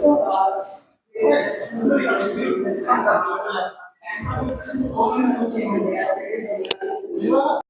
よし。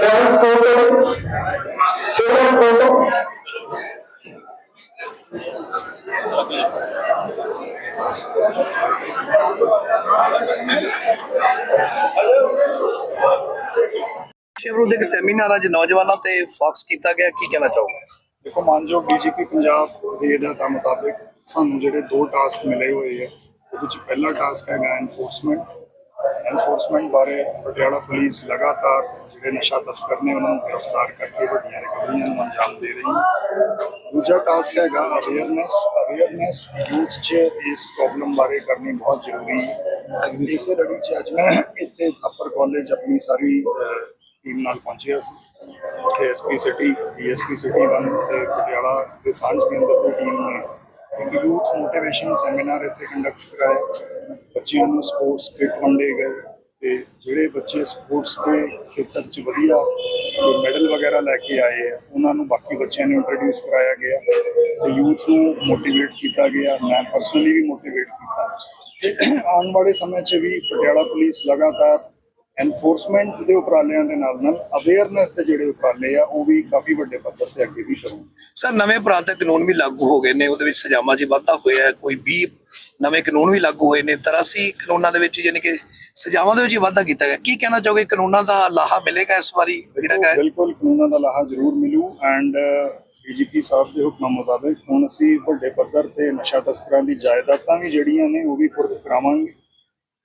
Parents photo, photo. Seminar ਅੱਜ ਨੌਜਵਾਨਾਂ ਤੇ ਫੋਕਸ ਕੀਤਾ ਗਿਆ। ਕੀ ਕਹਿਣਾ ਚਾਹੋਗੇ? ਦੇਖੋ ਮਾਨਯੋਗ ਡੀਜੀਪੀ ਪੰਜਾਬ ਦੇ ਹਦਾਇਤਾਂ ਮੁਤਾਬਿਕ ਸਾਨੂੰ ਜਿਹੜੇ ਦੋ ਟਾਸਕ ਮਿਲੇ ਹੋਏ ਆ ਉਹਦੇ ਵਿੱਚ ਪਹਿਲਾ ਟਾਸਕ ਹੈਗਾ ਐਨਫੋਰਸਮੈਂਟ ਐਨਫੋਰਸਮੈਂਟ ਬਾਰੇ ਪਟਿਆਲਾ ਪੁਲਿਸ ਲਗਾਤਾਰ ਜਿਹੜੇ ਨਸ਼ਾ ਤਸਕਰ ਨੇ ਉਹਨਾਂ ਨੂੰ ਗ੍ਰਿਫਤਾਰ ਕਰਕੇ ਵੱਡੀਆਂ ਰਿਕਵਰੀਆਂ ਨੂੰ ਅੰਜਾਮ ਦੇ ਰਹੀ ਹੈ। ਦੂਜਾ ਟਾਸਕ ਹੈਗਾ ਅਵੇਅਰਨੈਸ ਅਵੇਅਰਨੈਸ ਯੂਥ 'ਚ ਇਸ ਪ੍ਰੋਬਲਮ ਬਾਰੇ ਕਰਨੀ ਬਹੁਤ ਜ਼ਰੂਰੀ ਹੈ। ਇਸੇ ਲੜੀ 'ਚ ਅੱਜ ਮੈਂ ਇੱਥੇ ਥੱਪਰ ਕਾਲਜ ਆਪਣੀ ਸਾਰੀ ਟੀਮ ਨਾਲ ਪਹੁੰਚਿਆ ਸੀ। SP city DSP city one ਤੇ ਪਟਿਆਲਾ ਦੇ ਸਾਂਝ ਕੇਂਦਰ ਦੀ ਟੀਮ ਨੇ ਇੱਕ ਯੂਥ ਮੋਟੀਵੇਸ਼ਨ ਸੈਮੀਨਾਰ ਇੱਥੇ ਕੰਡਕਟ ਕਰਾਇਆ। ਬੱਚਿਆਂ ਨੂੰ ਸਪੋਰਟਸ ਕਿੱਟ ਵੰਡੇ ਗਏ ਤੇ ਜਿਹੜੇ ਬੱਚੇ ਸਪੋਰਟਸ ਦੇ ਖੇਤਰ 'ਚ ਵਧੀਆ ਮੈਡਲ ਵਗੈਰਾ ਲੈ ਕੇ ਆਏ ਆ, ਉਹਨਾਂ ਨੂੰ ਬਾਕੀ ਬੱਚਿਆਂ ਨੂੰ ਇੰਟਰੋਡਿਊਸ ਕਰਾਇਆ ਗਿਆ ਤੇ ਯੂਥ ਨੂੰ ਮੋਟੀਵੇਟ ਕੀਤਾ ਗਿਆ। ਮੈਂ ਪਰਸਨਲੀ ਵੀ ਮੋਟੀਵੇਟ ਕੀਤਾ। ਤੇ ਆਉਣ ਵਾਲੇ ਸਮੇਂ 'ਚ ਵੀ ਪਟਿਆਲਾ ਪੁਲਿਸ ਲਗਾਤਾਰ ਐਨਫੋਰਸਮੈਂਟ ਦੇ ਉਪਰਾਲਿਆਂ ਦੇ ਨਾਲ ਨਾਲ ਅਵੇਅਰਨੈਸ ਦੇ ਜਿਹੜੇ ਉਪਰਾਲੇ ਆ, ਉਹ ਵੀ ਕਾਫੀ ਵੱਡੇ ਪੱਧਰ ਤੇ ਅੱਗੇ ਵੀ ਕਰੂਗੇ ਸਰ, ਨਵੇਂ ਅਪਰਾਧਿਕ ਕਾਨੂੰਨ ਵੀ ਲਾਗੂ ਹੋ ਗਏ ਨੇ, ਉਹਦੇ ਵਿੱਚ ਸਜ਼ਾਵਾਂ 'ਚ ਵਾਧਾ ਹੋਇਆ, ਕੋਈ 20 ਨਵੇਂ ਕਾਨੂੰਨ ਵੀ ਲਾਗੂ ਹੋਏ ਨੇ 83 ਕਾਨੂੰਨਾਂ ਦੇ ਵਿੱਚ ਯਾਨੀ ਕਿ ਸਜ਼ਾਵਾਂ ਦੇ ਵਿੱਚ ਹੀ ਵਾਧਾ ਕੀਤਾ ਗਿਆ। ਕੀ ਕਹਿਣਾ ਚਾਹੋਗੇ ਕਾਨੂੰਨਾਂ ਦਾ ਲਾਹਾ ਮਿਲੇਗਾ ਇਸ ਵਾਰੀ? ਜਿਹੜਾ ਹੈ ਬਿਲਕੁਲ ਕਾਨੂੰਨਾਂ ਦਾ ਲਾਹਾ ਜ਼ਰੂਰ ਮਿਲੂ ਐਂਡ ਡੀਜੀਪੀ ਸਾਹਿਬ ਦੇ ਹੁਕਮਾਂ ਮੁਤਾਬਕ ਹੁਣ ਅਸੀਂ ਵੱਡੇ ਪੱਧਰ ਤੇ ਨਸ਼ਾ ਤਸਕਰਾਂ ਦੀ ਜਾਇਦਾਦਾਂ ਵੀ ਜਿਹੜੀਆਂ ਨੇ ਉਹ ਵੀ ਕੁਰਕ ਕਰਾਵਾਂਗੇ।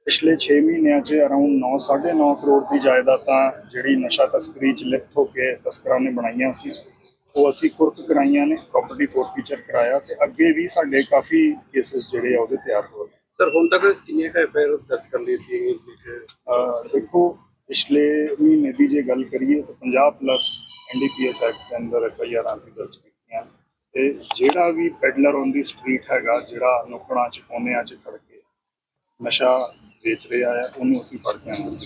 ਪਿਛਲੇ 6 ਮਹੀਨਿਆਂ 'ਚ ਅਰਾਊਂਡ 9 9.5 ਕਰੋੜ ਦੀ ਜਾਇਦਾਦਾਂ ਜਿਹੜੀ ਨਸ਼ਾ ਤਸਕਰੀ 'ਚ ਲਿਪਤ ਹੋ ਕੇ ਤਸਕਰਾਂ ਨੇ ਬਣਾਈਆਂ ਸੀ। ਉਹ ਅਸੀਂ ਕੁਰਕ ਕਰਾਈਆਂ ਨੇ ਪ੍ਰਾਪਰਟੀ ਫੋਰਫੀਚਰ ਕਰਾਇਆ ਤੇ ਅੱਗੇ ਵੀ ਸਾਡੇ ਕਾਫੀ ਕੇਸਿਸ ਜਿਹੜੇ ਆ ਉਹਦੇ ਤਿਆਰ ਹੋ ਰਹੇ। ਸਰ ਹੁਣ ਤੱਕ ਕਿੰਨੀਆਂ ਕੁ ਐਫਆਈਆਰ ਦਰਜ ਕਰ ਲਈ ਸੀ ਦੇਖੋ ਪਿਛਲੇ ਮਹੀਨੇ ਦੀ ਜੇ ਗੱਲ ਕਰੀਏ ਤਾਂ 50 ਪਲੱਸ ਐਨਡੀਪੀਐਸ ਐਕਟ ਦੇ ਅੰਦਰ ਐਫਆਈਆਰ ਅਸੀਂ ਦਰਜ ਕੀਤੀਆਂ ਤੇ ਜਿਹੜਾ ਵੀ ਪੈਡਲਰ ਔਨ ਦੀ ਸਟਰੀਟ ਹੈਗਾ ਜਿਹੜਾ ਨੁਕੜਾਂ ਚ ਕੋਨਿਆਂ ਚ ਖੜ ਕੇ ਨਸ਼ਾ ਵੇਚ ਰਿਹਾ ਹੈ ਉਹਨੂੰ ਅਸੀਂ ਫੜ ਕੇ ਅੰਦਰ